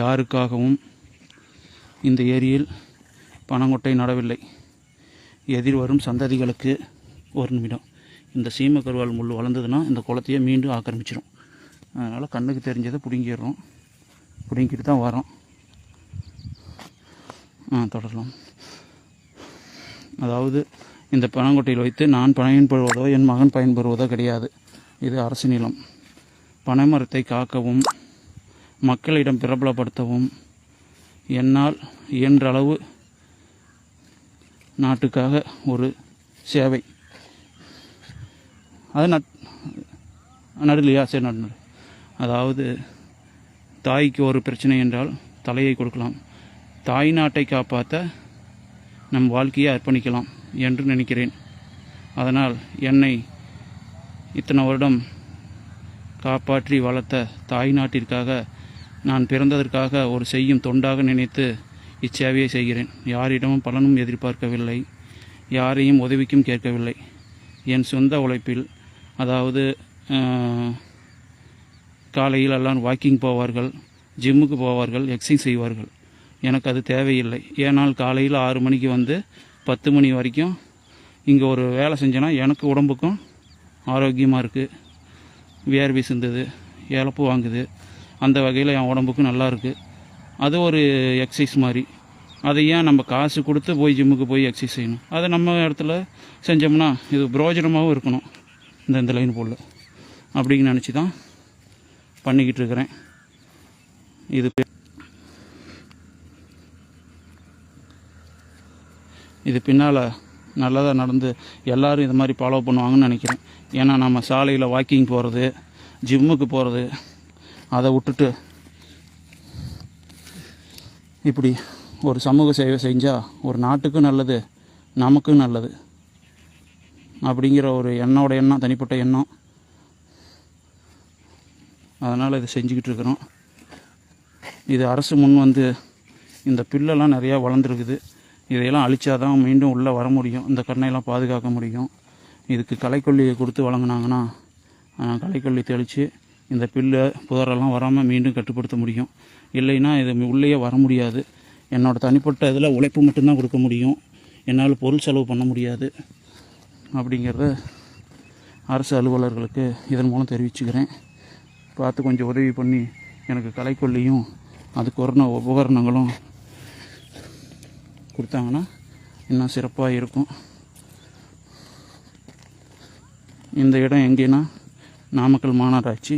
யாருக்காகவும் இந்த ஏரியில் பனங்கொட்டை நடவில்லை. எதிர்வரும் சந்ததிகளுக்கு ஒரு நிமிடம். இந்த சீம கருவால் முள் வளர்ந்ததுன்னா இந்த குளத்தையே மீண்டும் ஆக்கிரமிச்சிடும் அதனால் கண்ணுக்கு தெரிஞ்சதை பிடுங்கிடுறோம். பிடுங்கிட்டு தான் வரோம். ஆ தொடரலாம். அதாவது இந்த பனங்கொட்டையில் வைத்து நான் பயன்பெறுவதோ என் மகன் பயன்பெறுவதோ கிடையாது. இது அரசு நிலம். பனைமரத்தை காக்கவும் மக்களிடம் பிரபலப்படுத்தவும் என்னால் இயன்றளவு நாட்டுக்காக ஒரு சேவை. அது நட் நடுலையா சரி நடு. அதாவது தாய்க்கு ஒரு பிரச்சனை என்றால் தலையை கொடுக்கலாம். தாய் நாட்டை காப்பாற்ற நம் வாழ்க்கையை அர்ப்பணிக்கலாம் என்று நினைக்கிறேன். அதனால் என்னை இத்தனை வருடம் காப்பாற்றி வளர்த்த தாய் நாட்டிற்காக நான் பிறந்ததற்காக ஒரு செய்யும் தொண்டாக நினைத்து இச்சேவையை செய்கிறேன். யாரிடமும் பலனும் எதிர்பார்க்கவில்லை. யாரையும் உதவிக்கும் கேட்கவில்லை. என் சொந்த உழைப்பில் அதாவது காலையில் எல்லாம் வாக்கிங் போவார்கள் ஜிம்முக்கு போவார்கள் எக்ஸசைஸ் செய்வார்கள். எனக்கு அது தேவையில்லை. ஏனால் காலையில் ஆறு மணிக்கு வந்து பத்து மணி வரைக்கும் இங்கே ஒரு வேலை செஞ்சேன்னா எனக்கு உடம்புக்கும் ஆரோக்கியமாக இருக்குது வியர்வை சிந்தது இழப்பு வாங்குது. அந்த வகையில் என் உடம்புக்கு நல்லா இருக்குது அது ஒரு எக்ஸசைஸ் மாதிரி. அதை ஏன் நம்ம காசு கொடுத்து போய் ஜிம்முக்கு போய் எக்ஸசைஸ் செய்யணும்? அதை நம்ம இடத்துல செஞ்சோம்னா இது பிரயோஜனமாகவும் இருக்கணும். இந்த இந்த லைன் போல் அப்படின்னு நினச்சி தான் பண்ணிக்கிட்டு இருக்கிறேன். இது இது பின்னால் நல்லதாக நடந்து எல்லாரும் இது மாதிரி ஃபாலோ பண்ணுவாங்கன்னு நினைக்கிறேன். ஏன்னா நம்ம சாலையில் வாக்கிங் போகிறது ஜிம்முக்கு போகிறது அதை விட்டுட்டு இப்படி ஒரு சமூக சேவை செஞ்சால் ஒரு நாட்டுக்கும் நல்லது நமக்கும் நல்லது அப்படிங்கிற ஒரு எண்ணோட எண்ணம் தனிப்பட்ட எண்ணம். அதனால் இதை செஞ்சுக்கிட்டு இருக்கிறோம். இது அரசு முன் வந்து இந்த பில்லெல்லாம் நிறையா வளர்ந்துருக்குது. இதையெல்லாம் அழிச்சாதான் மீண்டும் உள்ளே வர முடியும். இந்த கண்ணையெல்லாம் பாதுகாக்க முடியும். இதுக்கு களைக்கொல்லியை கொடுத்து வழங்கினாங்கன்னா களைக்கொல்லி தெளித்து இந்த பில்லு புதரெல்லாம் வராமல் மீண்டும் கட்டுப்படுத்த முடியும். இல்லைன்னா இது உள்ளேயே வர முடியாது. என்னோட தனிப்பட்ட இதில் உழைப்பு மட்டும்தான் கொடுக்க முடியும். என்னால் பொருள் செலவு பண்ண முடியாது. அப்படிங்கிறத அரசு அலுவலர்களுக்கு இதன் மூலம் தெரிவிச்சுக்கிறேன். பார்த்து கொஞ்சம் உதவி பண்ணி எனக்கு கலைக்கொல்லியும் அதுக்கு ஒரு உபகரணங்களும் கொடுத்தாங்கன்னா இன்னும் சிறப்பாக இருக்கும். இந்த இடம் எங்கேன்னா நாமக்கல் மாநகராட்சி